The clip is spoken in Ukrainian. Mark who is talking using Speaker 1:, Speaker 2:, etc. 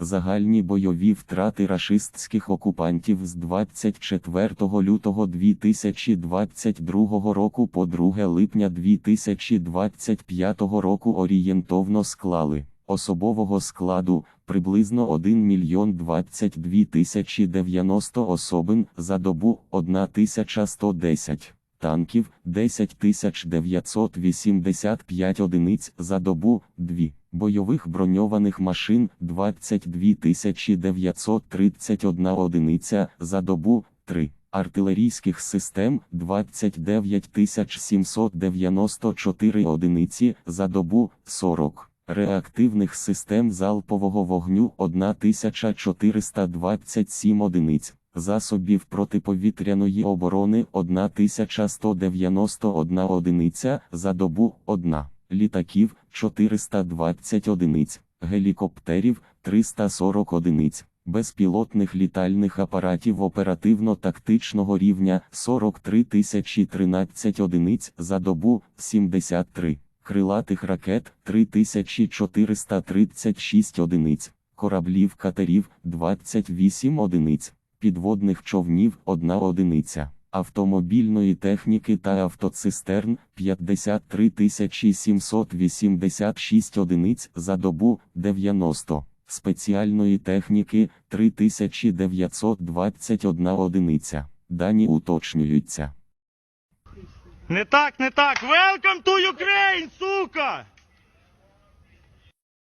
Speaker 1: Загальні бойові втрати рашистських окупантів з 24 лютого 2022 року по 2 липня 2025 року орієнтовно склали особового складу приблизно 1 мільйон 22 тисячі 90 особин за добу 1110 танків 10 985 одиниць за добу 2, бойових броньованих машин 22 931 одиниця за добу 3, артилерійських систем 29 794 одиниці за добу 40. Реактивних систем залпового вогню 1427 одиниць, засобів протиповітряної оборони 1191 одиниця за добу 1, літаків 420 одиниць, гелікоптерів 340 одиниць, безпілотних літальних апаратів оперативно-тактичного рівня 43 013 одиниць за добу 73 крилатих ракет 3436 одиниць, кораблів катерів 28 одиниць, підводних човнів 1 одиниця, автомобільної техніки та автоцистерн 53 786 одиниць за добу 90, спеціальної техніки 3921 одиниця. Дані уточнюються.
Speaker 2: Не так, не так. Welcome to Ukraine, сука!